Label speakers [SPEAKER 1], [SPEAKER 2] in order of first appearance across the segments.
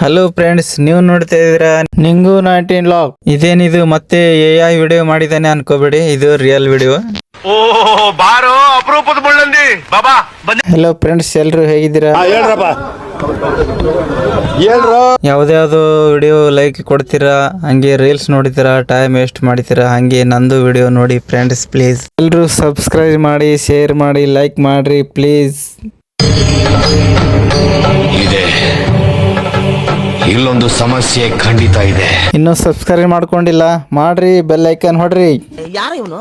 [SPEAKER 1] Hello friends ನೀವು ನೋಡ್ತಾ ಇದ್ದೀರಾ ನಿಂಗು ನೈನ್ಟೀನ್ ಲಾಕ್ ಇದೇನಿದು ಮತ್ತೆ ಎ ಐ ವಿಡಿಯೋ ಮಾಡಿದ್ದಾನೆ ಅನ್ಕೋಬೇಡಿ, ಇದು ರಿಯಲ್ ವಿಡಿಯೋ
[SPEAKER 2] ಓ ಬಾರೋ ಅಪರೂಪದ ಮುಳ್ಳಂದಿ. ಬಾಬಾ ಬನ್ನಿ.
[SPEAKER 1] ಹಲೋ ಫ್ರೆಂಡ್ಸ್ ಎಲ್ರು ಹೇಗಿದ್ದೀರಾ?
[SPEAKER 2] ಹೇಳ್ರಪ್ಪ. ಹೇಳ್ರು.
[SPEAKER 1] ಯಾವ್ದ್ಯಾವ್ದು ವಿಡಿಯೋ ಲೈಕ್ ಕೊಡ್ತೀರಾ ಹಂಗೆ ರೀಲ್ಸ್ ನೋಡ್ತೀರಾ ಟೈಮ್ ವೇಸ್ಟ್ ಮಾಡ್ತೀರಾ ಹಂಗೆ ನಂದು ವಿಡಿಯೋ ನೋಡಿ ಫ್ರೆಂಡ್ಸ್ ಪ್ಲೀಸ್ ಎಲ್ಲರೂ ಸಬ್ಸ್ಕ್ರೈಬ್ ಮಾಡಿ ಶೇರ್ ಮಾಡಿ ಲೈಕ್ ಮಾಡ್ರಿ ಪ್ಲೀಸ್
[SPEAKER 3] ಇದೆ. ಇಲ್ಲೊಂದು ಸಮಸ್ಯೆ ಖಂಡಿತ ಇದೆ.
[SPEAKER 1] ಇನ್ನೂ ಸಬ್ಸ್ಕ್ರೈಬ್ ಮಾಡ್ಕೊಂಡಿಲ್ಲ ಮಾಡ್ರಿ ಬೆಲ್ ಐಕನ್ ಹೊಡ್ರಿ.
[SPEAKER 4] ಯಾರು ಇವನು?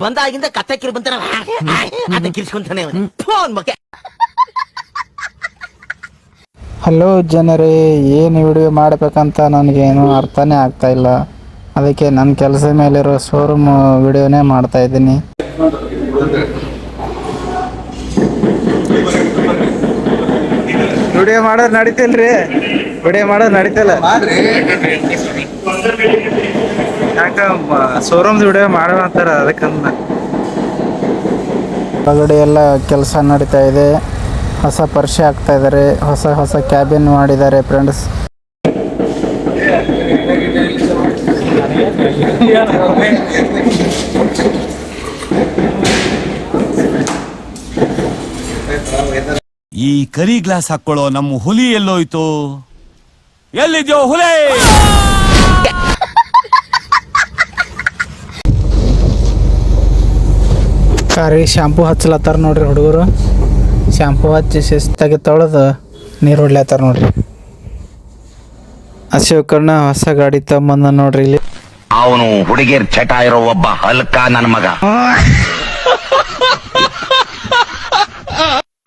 [SPEAKER 4] ಬಂದಾಗಿಂದ ಕತ್ತೆ ಕಿರಿ ಬಂತಾನ ಅದ ಕಿರ್ಸ್ಕೊಂತಾನೆ ಫೋನ್ ಬಗ್ಗೆ
[SPEAKER 1] ಹಲೋ ಜನರೇ ಏನು ವಿಡಿಯೋ ಮಾಡಬೇಕಂತ ನನಗೇನು ಅರ್ಥನೇ ಆಗ್ತಾ ಇಲ್ಲ. ಅದಕ್ಕೆ ನನ್ನ ಕೆಲಸ ಮೇಲಿರೋ ಶೋರೂಮ್ ವಿಡಿಯೋನೇ ಮಾಡ್ತಾ ಇದ್ದೀನಿ. ವಿಡಿಯೋ ಮಾಡೋದು ನಡೀತಿಲ್ರಿ. ವಿಡಿಯೋ ಮಾಡೋದು ನಡೀತಿಲ್ಲ. ಯಾಕ ವಿಡಿಯೋ ಮಾಡೋಣ ಅಂತಾರ ಅದಕ್ಕಂದ ಒಳಗಡೆ ಎಲ್ಲ ಕೆಲಸ ನಡೀತಾ ಇದೆ. ಹೊಸ ಪರಿಚಯ ಆಗ್ತಾ ಇದ್ದಾರೆ ಹೊಸ ಹೊಸ ಕ್ಯಾಬಿನ್ ಮಾಡಿದ್ದಾರೆ ಫ್ರೆಂಡ್ಸ್
[SPEAKER 5] ಈ ಕರಿ ಗ್ಲಾಸ್ ಹಾಕೊಳ್ಳೋ ನಮ್ಮ ಹುಲಿ ಎಲ್ಲೋಯ್ತು? ಎಲ್ಲಿದ್ಯೋ ಹುಲಿ!
[SPEAKER 1] ಕಾರಿಗೆ ಶಾಂಪೂ ಹಚ್ಚಲತ್ತಾರ ನೋಡ್ರಿ ಹುಡುಗರು. ಶಾಂಪೂ ಹಚ್ಚಿ ಶಿಸ್ತಾಗಿ ತೊಳೆದು ನೀರು ಹೊಡ್ಲತ್ತಾರ ನೋಡ್ರಿ. ಅಶೋಕಣ್ಣ ಹೊಸ ಗಾಡಿ ತಮ್ಮನ್ನ ನೋಡ್ರಿ ಇಲ್ಲಿ.
[SPEAKER 3] ಅವನು ಹುಡುಗಿರ್ ಚಟ ಇರೋ ಒಬ್ಬ ಹಲ್ಕ ನನ್ನ ಮಗ.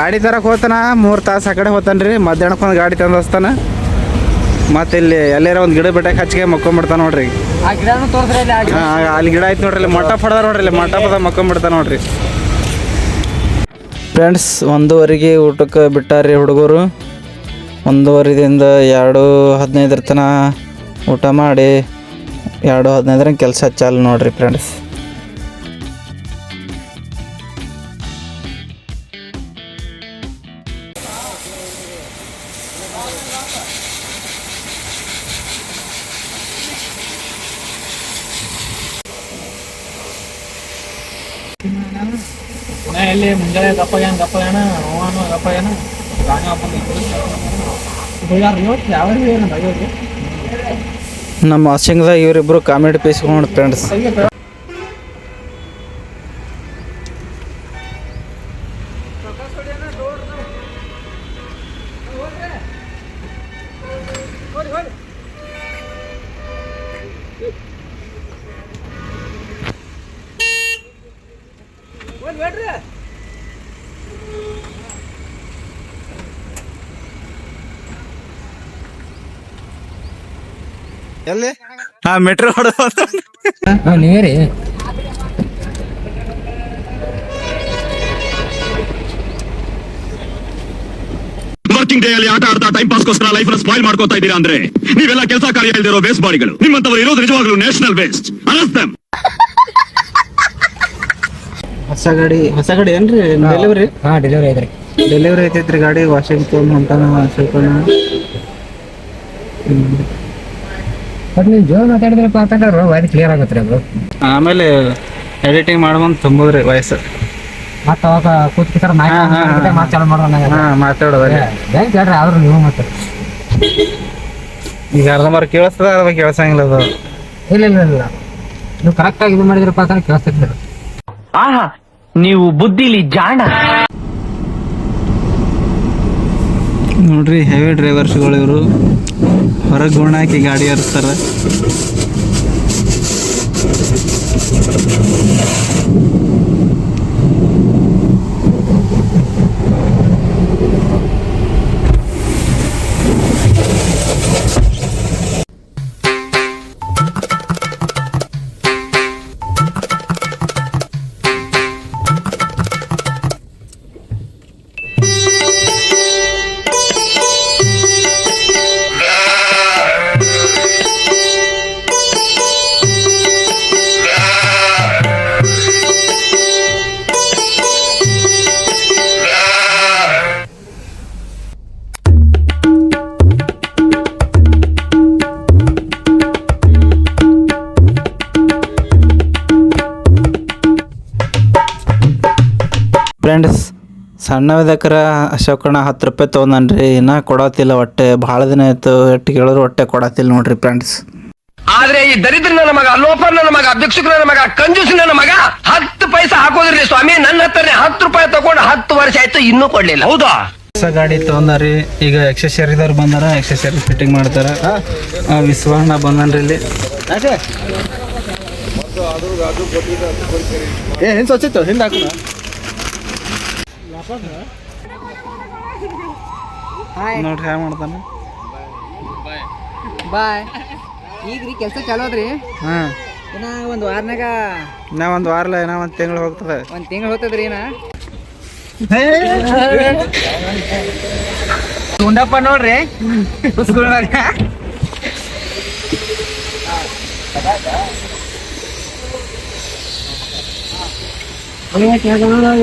[SPEAKER 1] ಗಾಡಿ ತರಕ್ ಹೋತನ ಮೂರು ತಾಸು ಆ ಕಡೆ ಹೋತಾನ್ರಿ ಮಧ್ಯಾಹ್ನಕ್ಕೆ ಒಂದು ಗಾಡಿ ತಂದು ಹಚ್ತಾನ. ಮತ್ತೆ ಇಲ್ಲಿ ಎಲ್ಲಾರ ಒಂದು ಗಿಡ ಬೆಟ್ಟಕ್ಕೆ ಹಚ್ಚಿಗೆ ಮಕ್ಕೊಂಬಿಡ್ತಾನ ನೋಡ್ರಿ. ಅಲ್ಲಿ ಗಿಡ. ಆಯ್ತು ನೋಡ್ರಿ ಇಲ್ಲಿ ಮಟ್ಟ ಪಡ್ದ ನೋಡ್ರಿ ಇಲ್ಲಿ ಮಟ್ಟ ಪದ ಮಕ್ಕೊಂಬಿಡ್ತಾನ ನೋಡ್ರಿ. ಫ್ರೆಂಡ್ಸ್ ಒಂದೂವರೆಗೆ ಊಟಕ್ಕೆ ಬಿಟ್ಟಾರ್ರಿ ಹುಡುಗರು. ಒಂದೂವರೆದಿಂದ ಎರಡು ಹದಿನೈದರ ತನಕ ಊಟ ಮಾಡಿ ಎರಡು ಹದಿನೈದರ ಕೆಲಸ ಚಾಲು ನೋಡ್ರಿ ಫ್ರೆಂಡ್ಸ್
[SPEAKER 6] ಇಲ್ಲಿ ಮುಂಜಾನೆ ಗಪ್ಪಗ್ಯಾನ ಏನ ಅವನು ಗಪ್ಪಗ್ಯಾನ ರಾಂಗ ಯಾವ
[SPEAKER 1] ನಮ್ಮ ವಾಷಿಂಗ್ದಾಗ ಇವರಿಬ್ರು ಕಾಮಿಡಿ ಪೀಸ್ಕೊಂಡು ಫ್ರೆಂಡ್ಸ್ ಎಲ್ಲಿ? ಹಾ ಮೆಟ್ರೋ ಹೊಡೆದ
[SPEAKER 6] ನೀವೇ ರೀ
[SPEAKER 7] ವರ್ಕಿಂಗ್ ಡೇ ಅಲ್ಲಿ ಆಟ ಆಡ್ತಾ ಟೈಮ್ ಪಾಸ್ಗೋಸ್ಕರ ಲೈಫ್ನ ಸ್ಪಾಯ್ಲ್ ಮಾಡ್ಕೋತಾ ಇದ್ದೀರಾ ಅಂದ್ರೆ ನೀವೆಲ್ಲ ಕೆಲಸ ಕಾರ್ಯ ಇಲ್ದಿರೋ ವೇಸ್ಟ್ ಬಾಡಿಗಳು ನಿಮ್ಮಂತವರು ಇರೋದು ನಿಜವಾಗ್ಲೂ ನ್ಯಾಷನಲ್ ವೇಸ್ಟ್ ಅನಸ್ತಮ್
[SPEAKER 1] ಹೊಸ ಗಾಡಿ ಹೊಸ ಗಾಡಿ ಏನ್ರಿ? ಡೆಲಿವರಿ
[SPEAKER 6] ಹಾ ಡೆಲಿವರಿ ಐತ್ರಿ.
[SPEAKER 1] ಡೆಲಿವರಿ ಐತೈತ್ರಿ ಗಾಡಿ ವಾಷಿಂಗ್ ತೊಗೊಂಡು ಹೊಂಟಾನ ಅಶೋಕಣ್ಣ
[SPEAKER 6] ಬಟ್ ನೀವು ಜೋರ್ ಮಾತಾಡಿದ್ರಪ್ಪ ಅಂತಂದ್ರೆ ವಾಯ್ಸ್ ಕ್ಲಿಯರ್ ಆಗತ್ತೆ ರೀ ಅದು.
[SPEAKER 1] ಆಮೇಲೆ ಎಡಿಟಿಂಗ್ ಮಾಡ್ಬಂದು ತುಂಬೋದ್ರಿ ವಯಸ್ಸು
[SPEAKER 6] ಮತ್ತೆ ಅವಾಗ ಕೂತ್ಕಿತಾರ. ಮಾತು ಚಾಲು ಮಾಡೋಣ
[SPEAKER 1] ಹಾ ಮಾತಾಡೋದ್ರಿ
[SPEAKER 6] ಬ್ಯಾಂಕ್ ಹೇಳ್ರಿ ಆದ್ರೂ ನೀವು ಮತ್ತೆ.
[SPEAKER 1] ಈಗ ಅರ್ಧಂಬರ್ ಕೇಳಿಸ್ತದ ಅರ್ಧ ಕೇಳ್ಸಂಗಿಲ್ಲ ಅದು?
[SPEAKER 6] ಇಲ್ಲ ಇಲ್ಲ ಇಲ್ಲ. ನೀವು ಕರೆಕ್ಟ್ ಆಗಿ ಇದು ಮಾಡಿದ್ರಪ್ಪ ಅಂತ ಕೇಳಿಸ್ತಿದ್ರು
[SPEAKER 4] ಆಹಾ ನೀವು ಬುದ್ಧಿಲಿ ಜಾಣ.
[SPEAKER 1] ನೋಡ್ರಿ ಹೆವಿ ಡ್ರೈವರ್ಸ್ಗಳು ಇವರು. ಹೊರಗೆ ಗುಣ ಹಾಕಿ ಗಾಡಿ ಹರಿಸ್ತಾರ. ಫ್ರೆಂಡ್ಸ್ ಸಣ್ಣವಿದಕ್ರ ಅಶೋಕಣ್ಣ ಹತ್ತು ರೂಪಾಯಿ ತೊಗೊಂಡನ್ರಿ ಇನ್ನೂ ಕೊಡತಿಲ್ಲ ಹೊಟ್ಟೆ. ಭಾಳ ದಿನ ಆಯ್ತು. ಎಟ್ಟು ಕೇಳಿದ್ರು ಹೊಟ್ಟೆ ಕೊಡತಿಲ್ಲ ನೋಡ್ರಿ ಫ್ರೆಂಡ್ಸ್
[SPEAKER 2] ಆದ್ರೆ ಈ ದರಿದ್ರ ನನ್ನ ಮಗ ಲೋಪರ್ ನನ್ನ ಮಗ ಭಿಕ್ಷುಕ ನನ್ನ ಮಗ ಕಂಜೂಸ್ ನನ್ನ ಮಗ ಹತ್ತು ಪೈಸಾ ಹಾಕೋದ್ರಿ ಸ್ವಾಮಿ. ನನ್ನ ಹತ್ರನೇ ಹತ್ತು ರೂಪಾಯಿ ತಗೊಂಡು ಹತ್ತು ವರ್ಷ ಆಯ್ತು ಇನ್ನೂ ಕೊಡ್ಲಿಲ್ಲ. ಹೌದಾ?
[SPEAKER 1] ಹೊಸ ಗಾಡಿ ತೊಗೊಂಡಾರಿ ಈಗ ಎಕ್ಸಸರೀದವ್ರು ಬಂದಾರ. ಎಕ್ಸಸರಿ ಫಿಟ್ಟಿಂಗ್ ಮಾಡ್ತಾರ. ಆ, ವಿಶ್ವಣ್ಣ ಬಂದನ್ರಿ ಇಲ್ಲಿ. ಏ ಹಿಂದೆ ಸ್ವಚ್ಛ ಹಿಂದೆ ಹಾಕೋಣ. ನೋಡ್ರಿ ಹ್ಯಾಂಗ ಮಾಡ್ತಾನೆ?
[SPEAKER 6] ಬಾಯ್ ಈಗ ರೀ ಕೆಲಸ ಚಾಲೋದ್ರಿ
[SPEAKER 1] ಹಾಂ.
[SPEAKER 6] ಇನ್ನ ಒಂದು ವಾರನಾಗ
[SPEAKER 1] ನಾ ಒಂದು ವಾರಲ್ಲ ಏನೋ ಒಂದು ತಿಂಗಳು ಹೋಗ್ತದೆ.
[SPEAKER 6] ಒಂದು ತಿಂಗಳು ಹೋಗ್ತದ್ರಿ ಇನ್ನ. ಉಂಡಪ್ಪ ನೋಡ್ರಿ. ಸ್ಕೂಲ್ನಾಗ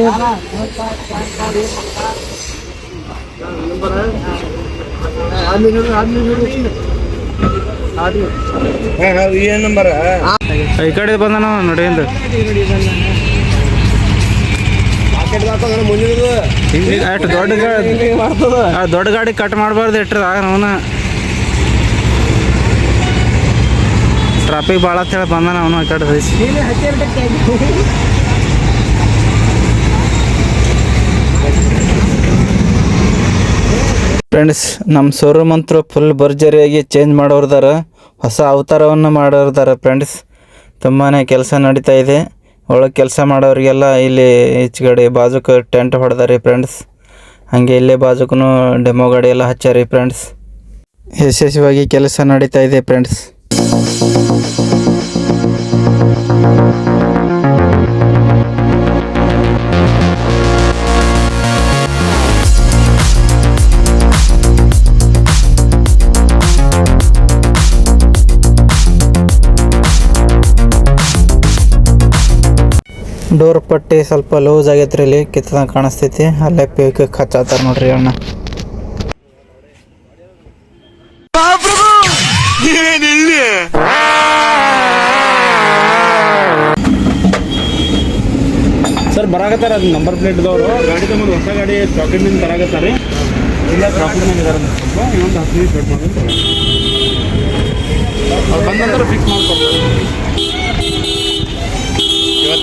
[SPEAKER 1] ಈ ಕಡೆ ಬಂದಾನ ನೋಡಿ ಹಿಂದೆ ಅಷ್ಟು ದೊಡ್ಡ ಗಾಡಿ. ದೊಡ್ಡ ಗಾಡಿ ಕಟ್ ಮಾಡಬಾರ್ದು ಇಟ್ರ ಅವನ. ಟ್ರಾಫಿಕ್ ಭಾಳ ಹೇಳಿ ಬಂದಾನ ಅವನು ಆ ಕಡೆ ಫ್ರೆಂಡ್ಸ್ ನಮ್ಮ ಶೋರೂಮ್ ಅಂತೂ ಫುಲ್ ಭರ್ಜರಿಯಾಗಿ ಚೇಂಜ್ ಮಾಡೋರ್ದಾರ, ಹೊಸ ಅವತಾರವನ್ನು ಮಾಡೋರ್ದಾರ ಫ್ರೆಂಡ್ಸ್ ತುಂಬಾ ಕೆಲಸ ನಡೀತಾ ಇದೆ. ಒಳಗೆ ಕೆಲಸ ಮಾಡೋರಿಗೆಲ್ಲ ಇಲ್ಲಿ ಈಚೆಗಡೆ ಬಾಜುಕ ಟೆಂಟ್ ಹೊಡೆದಾರಿ ಫ್ರೆಂಡ್ಸ್ ಹಾಗೆ ಇಲ್ಲೇ ಬಾಜುಕೂ ಡೆಮೋ ಗಾಡಿ ಎಲ್ಲ ಹಚ್ಚಾರಿ ಫ್ರೆಂಡ್ಸ್ ಯಶಸ್ವಿಯಾಗಿ ಕೆಲಸ ನಡೀತಾ ಇದೆ ಫ್ರೆಂಡ್ಸ್ ಡೋರ್ ಪಟ್ಟಿ ಸ್ವಲ್ಪ ಲೂಸ್ ಆಗೈತ್ರಿ ಇಲ್ಲಿ. ಕಿತ್ತದಂಗೆ ಕಾಣಿಸ್ತೈತಿ. ಅಲ್ಲೇ ಪೇಕ ಹಚ್ಚಾತಾರ ನೋಡ್ರಿ ಅಣ್ಣ. ಸರ್ ಬರಾಕತ್ತಾರ ಅದು ನಂಬರ್ ಪ್ಲೇಟ್ದವರು ಗಾಡಿ ತಗೊಂಡು ಹೊಸ ಗಾಡಿ ಪಾಕೆಟ್ನಿಂದ ಬರಾಕತ್ತಾರ ರೀ ಇಲ್ಲ ಪ್ರಾಫಿಟ್ನಾಗ ಇದಾರೆ ಸ್ವಲ್ಪ. ಇನ್ನೊಂದು ಹತ್ತು ನಿಮಿಷ ವೇಟ್ ಬಂದಂದ್ರೆ ಫಿಕ್ಸ್ ಮಾಡ್ಕೊಡ್ತಾರೆ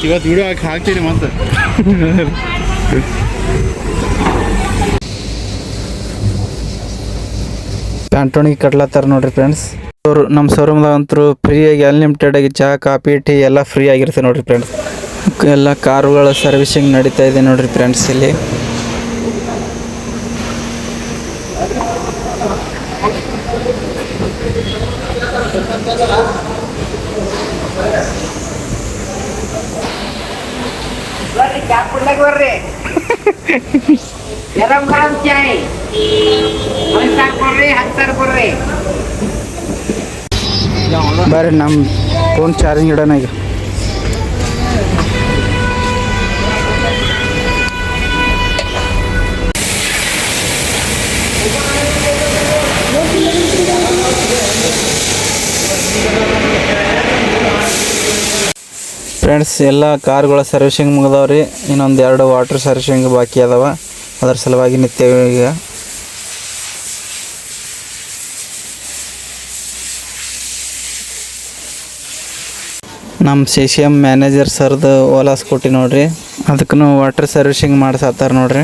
[SPEAKER 1] ಇವತ್ತು ವಿಡಿಯೋ ಹಾಕಿ ಹಾಕ್ತೀನಿ ಮತ್ತೆ. ಪ್ಯಾಂಟೋಣಿಗೆ ಕಟ್ಲತ್ತಾರ ನೋಡ್ರಿ ಫ್ರೆಂಡ್ಸ್ ಅವರು ನಮ್ಮ ಶೋರೂಮ್ದಾಗ ಅಂತೂ ಫ್ರೀಯಾಗಿ ಅನ್ಲಿಮಿಟೆಡ್ ಆಗಿ ಚಹಾ, ಕಾಫಿ, ಟೀ ಎಲ್ಲ ಫ್ರೀ ಆಗಿರುತ್ತೆ ನೋಡ್ರಿ ಫ್ರೆಂಡ್ಸ್ ಎಲ್ಲ ಕಾರುಗಳ ಸರ್ವಿಸಿಂಗ್ ನಡೀತಾ ಇದೆ ನೋಡ್ರಿ ಫ್ರೆಂಡ್ಸ್ ಇಲ್ಲಿ.
[SPEAKER 6] ಬರ್ರಿ ಗರಂ ಗರಂ ಚಾಯ್ ಹತ್ತು ಕೊಡ್ರಿ ಹತ್ತು ಕೊಡ್ರಿ
[SPEAKER 1] ಬರ್ರಿ ನಮ್ಮ ಫೋನ್ ಚಾರ್ಜಿಂಗ್ ಇಡೋಣ ಈಗ ಫ್ರೆಂಡ್ಸ್ ಎಲ್ಲ ಕಾರ್ಗಳ ಸರ್ವಿಸಿಂಗ್ ರೀ ಇನ್ನೊಂದು ಎರಡು ವಾಟರ್ ಸರ್ವಿಸಿಂಗ್ ಬಾಕಿ ಅದಾವ. ಅದರ ಸಲುವಾಗಿ ನಿತ್ಯ ಈಗ. ನಮ್ಮ ಸಿ ಸಿ ಎಂ ಮ್ಯಾನೇಜರ್ ಸರ್ದು ಓಲಾ ಸ್ಕೂಟಿ ನೋಡ್ರಿ. ಅದಕ್ಕೂ ವಾಟರ್ ಸರ್ವಿಸಿಂಗ್ ಮಾಡ್ಸತ್ತಾರ ನೋಡ್ರಿ ನೋಡ್ರಿ.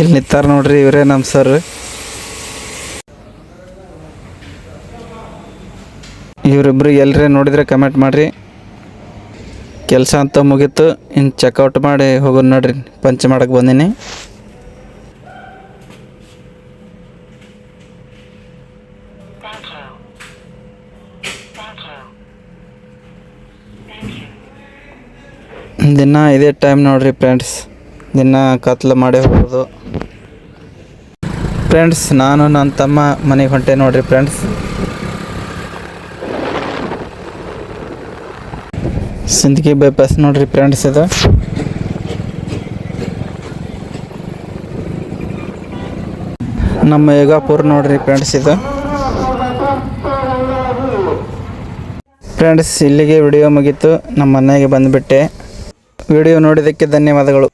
[SPEAKER 1] ಇಲ್ಲಿ ನಿಂತಾರ ನೋಡ್ರಿ ಇವರೇ ನಮ್ಮ ಸರ್ ಇವರಿಬ್ರು ಎಲ್ಲರೇ ನೋಡಿದ್ರೆ ಕಮೆಂಟ್ ಮಾಡಿರಿ. ಕೆಲಸ ಅಂತ ಮುಗೀತು ಇನ್ನು ಚೆಕ್ಔಟ್ ಮಾಡಿ ಹೋಗೋದು ನೋಡ್ರಿ, ಪಂಚ್ ಮಾಡಕ್ಕೆ ಬಂದೀನಿ. ದಿನ ಇದೇ ಟೈಮ್ ನೋಡ್ರಿ ಫ್ರೆಂಡ್ಸ್ ದಿನ ಕತ್ಲು ಮಾಡಿ ಹೋಗೋದು. ಫ್ರೆಂಡ್ಸ್ ನಾನು ನನ್ನ ತಮ್ಮ ಮನೆಗೆ ಹೊಂಟೆ ನೋಡ್ರಿ ಫ್ರೆಂಡ್ಸ್ ಸಿಂದಗಿ ಬೈಪಾಸ್ ನೋಡ್ರಿ ಫ್ರೆಂಡ್ಸ್ ಇದು. ನಮ್ಮ ಯೋಗಾಪುರ ನೋಡ್ರಿ ಫ್ರೆಂಡ್ಸ್ ಇದು. ಫ್ರೆಂಡ್ಸ್ ಇಲ್ಲಿಗೆ ವಿಡಿಯೋ ಮುಗೀತು. ನಮ್ಮ ಮನೆಗೆ ಬಂದುಬಿಟ್ಟೆ. ವಿಡಿಯೋ ನೋಡಿದ್ದಕ್ಕೆ ಧನ್ಯವಾದಗಳು.